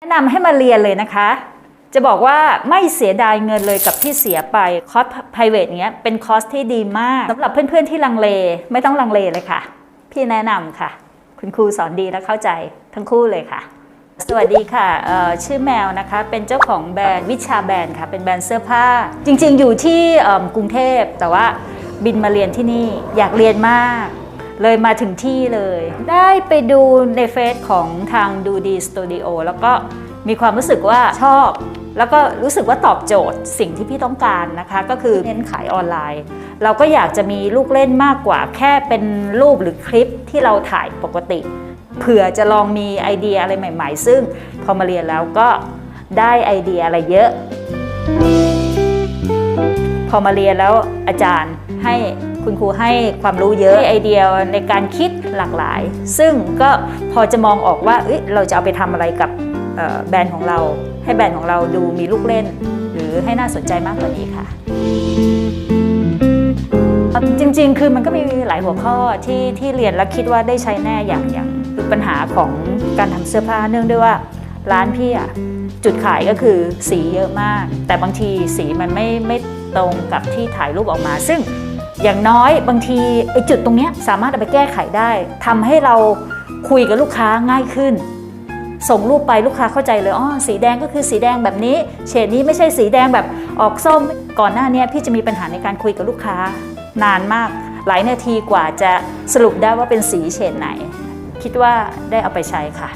แนะนำให้มาเรียนเลยนะคะ จะบอกว่าไม่เสียดายเงินเลยกับที่เสียไปคอร์ส private เนี้ยเป็นคอร์สที่ดีมากสำหรับเพื่อนๆที่ลังเลไม่ต้องลังเลเลยค่ะ พี่แนะนำค่ะ คุณครูสอนดีและเข้าใจทั้งคู่เลยค่ะ สวัสดีค่ะชื่อแมวนะคะ เป็นเจ้าของแบรนด์วิชาแบรนด์ค่ะ เป็นแบรนด์เสื้อผ้า จริงๆ อยู่ที่กรุงเทพแต่ว่าบินมาเรียนที่นี่อยากเรียนมาก เลยมาถึงที่เลย ได้ไปดูในเฟซของทางดูดีสตูดิโอแล้วก็มีความรู้สึกว่าชอบ แล้วก็รู้สึกว่าตอบโจทย์สิ่งที่พี่ต้องการนะคะ ก็คือเน้นขายออนไลน์ เราก็อยากจะมีลูกเล่นมากกว่า แค่เป็นรูปหรือคลิปที่เราถ่ายปกติเผื่อจะลองมีไอเดียอะไรใหม่ ๆ ซึ่งพอมาเรียนแล้วก็ได้ไอเดียอะไรเยอะ พอมาเรียนแล้วอาจารย์ให้ คุณครูให้ความรู้เยอะให้ไอเดียในการคิดหลากหลาย ซึ่งก็พอจะมองออกว่าเเราจะเอาไปทำอะไรกับแบรนด์ของเรา ให้แบรนด์ของเราดูมีลูกเล่น หรือให้น่าสนใจมากกว่านี้ค่ะจริงๆ คือมันก็มีหลายหัวข้อที่ที่เรียนแล้วคิดว่าได้ใช้แน่อย่างอย่างคือปัญหาของการทำเสื้อผ้าเนื่องด้วยว่าร้านพี่อะจุดขายก็คือสีเยอะมาก แต่บางทีสีมันไม่ไม่ตรงกับที่ถ่ายรูปออกมา ซึ่ง อย่างน้อยบางทีไอ้จุดตรงนี้สามารถเอาไปแก้ไขได้ทำให้เราคุยกับลูกค้าง่ายขึ้น ส่งรูปไปลูกค้าเข้าใจเลยอ๋อสีแดงก็คือสีแดงแบบนี้ เฉดนี้ไม่ใช่สีแดงแบบออกส้มก่อนหน้านี้พี่จะมีปัญหาในการคุยกับลูกค้านานมาก หลายนาทีกว่าจะสรุปได้ว่าเป็นสีเฉดไหน คิดว่าได้เอาไปใช้ค่ะ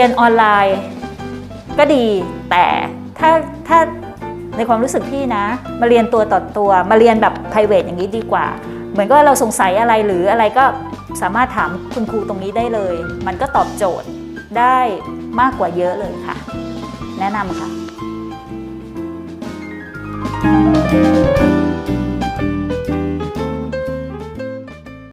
รียนออนไลน์ก็ดี แต่ถ้าถ้าในความรู้สึกพี่นะ มาเรียนตัวต่อตัวมาเรียนแบบ p r i v a t อย่างนี้ดีกว่า เหมือนก็เราสงสัยอะไรหรืออะไรก็สามารถถามคุณครูตรงนี้ได้เลย มันก็ตอบโจทย์ได้มากกว่าเยอะเลยค่ะ แนะนำค่ะ